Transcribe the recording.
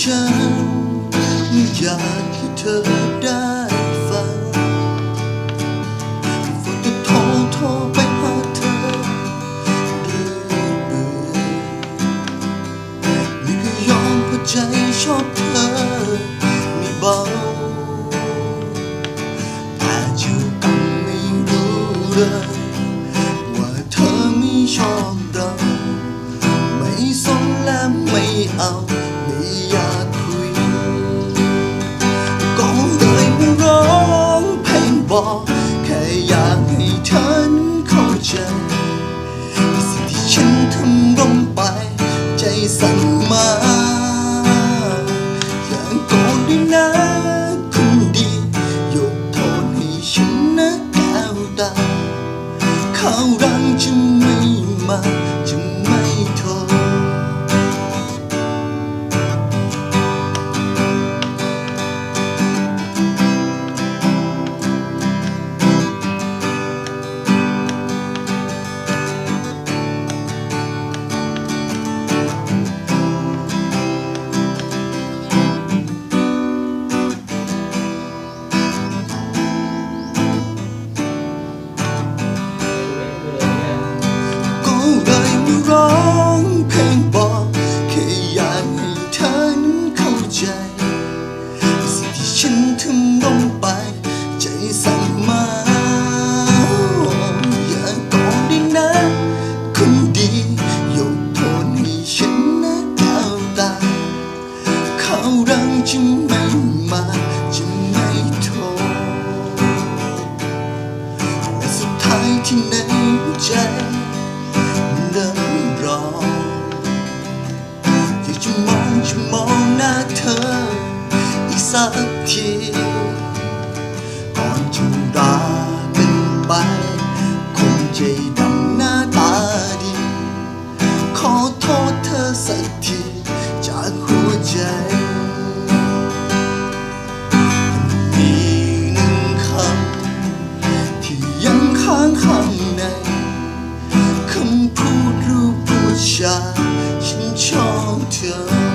ฉัน อยากให้เธอได้ฟังฝนจะโทรโทรไปหาเธอเรื่อยเบื่อนี่ก็ยอมเพราะใจชอบเธอไม่เบา บอกแค่อยากให้เธอนั้นเข้าใจสิ่งที่ฉันทำลงไป ใจสั่นมาอย่างก่อนด้วยนะคุณดียกโทษให้ฉันนะแก้วตาข้าวรังจะไม่มา ร้องเพลงบอกแค่อยากให้เธอนั้นเข้าใจ สิ่งที่ฉันทำลงไป ใจสั่นมาอย่าก่อนได้นะคนดียกโทษให้ฉันนะแก้วตาเขารังจะไม่มาจะไม่โทษและสุดท้ายที่ในหัวใจ สักที ก่อนจะรากันไป คงใจดำหน้าตาดี ขอโทษเธอสักที จากหัวใจมีหนึ่งคำที่ยังค้างข้างในคำพูดรูปผู้ชายฉันชอบเธอ